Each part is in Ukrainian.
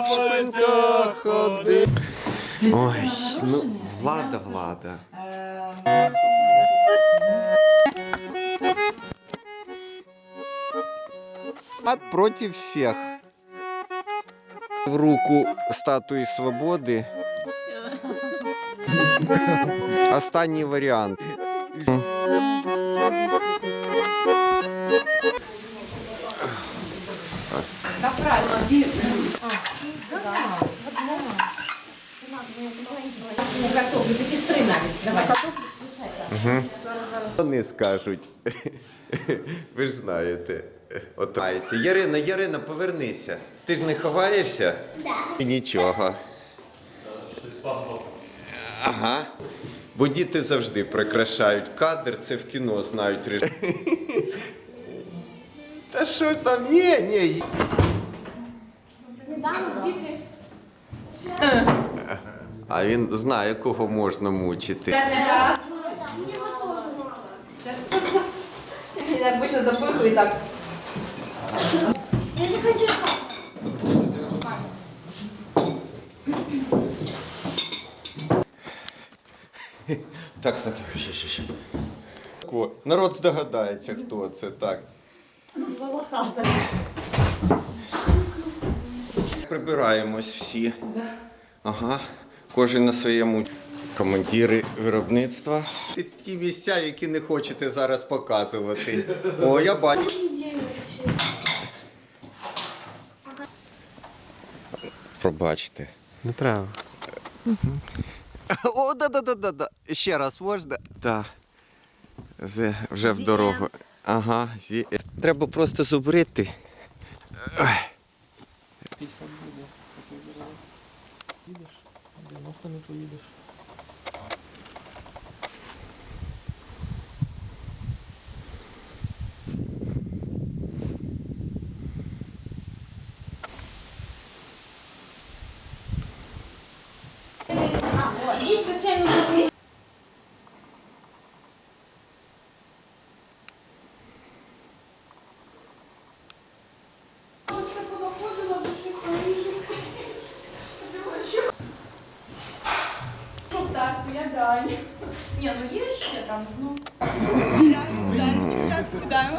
в шпильках ходи. Ой, ну влада, влада. От против всех. В руку статуи свободы. Останний вариант. Капраль, Вони скажуть. Ви ж знаєте. Отається. Ярина, Ярина, повернися. Ти ж не ховаєшся? І нічого. Ага. Бо діти завжди прикрашають кадр, це в кіно знають режим. Та що там? Ні, ні. А він знає, кого можна мучити. Я обычно запихую и так. Я не хочу. Так, так, ще, ще, ще. Ко- Народ здогадається, хто це так. Прибираємось всі. Ага. Кожен на своєму командири виробництва. Ті- Ті місця, які не хочете зараз показувати. О, я бачу. Пробачте. Не треба. О, да, да, да, да, да. Ще раз можна? Так. Вже, вже в дорогу. Ага, зі... Треба просто зубрити. Ой. Давно не поїдеш. Це понаходила вже щось. Так, я Даня. Ні, ну є ще там, ну. Сідаємо.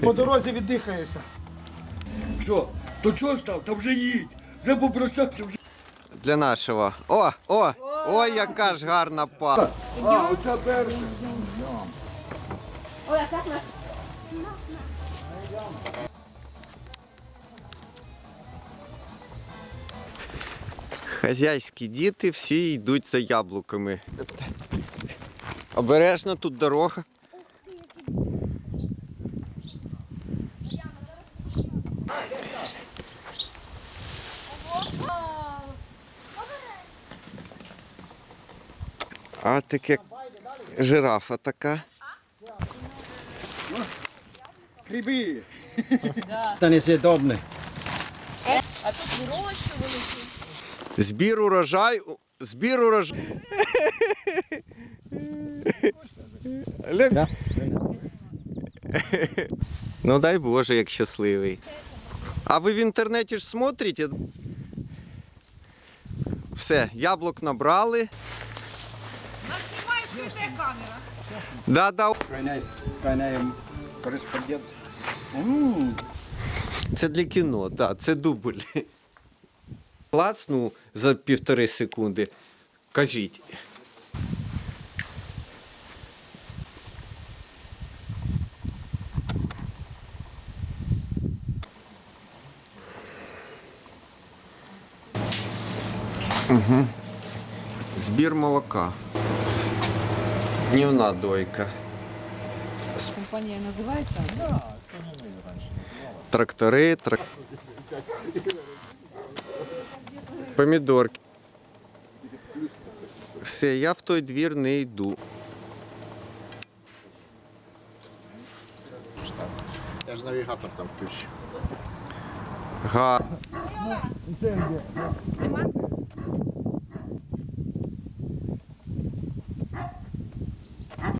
По дорозі віддихаєшся. Що? То чого став? Та вже їдь. Вже попрощався, вже. Для нашого. О, о, ой, яка ж гарна пара. А, оце перше. Хазяйські діти всі йдуть за яблуками. Обережно тут дорога. А таке жирафа така. Гриби. Та не з'їдобне. Збір урожаю. Збір урожаю. Олег. Ну дай Боже, як щасливий. А ви в інтернеті ж смотрите? Все, яблук набрали. Нас знімає камера. Да, да. Кореспондент. Це для кіно, так, це дубль. Клацну за півтори секунди. Кажіть. Угу. Збір молока. Днівна дойка. Компания называется? Трактори, трак... помідорки. Все, я в той двір не йду. Я ж навігатор там включив. Га. Нема?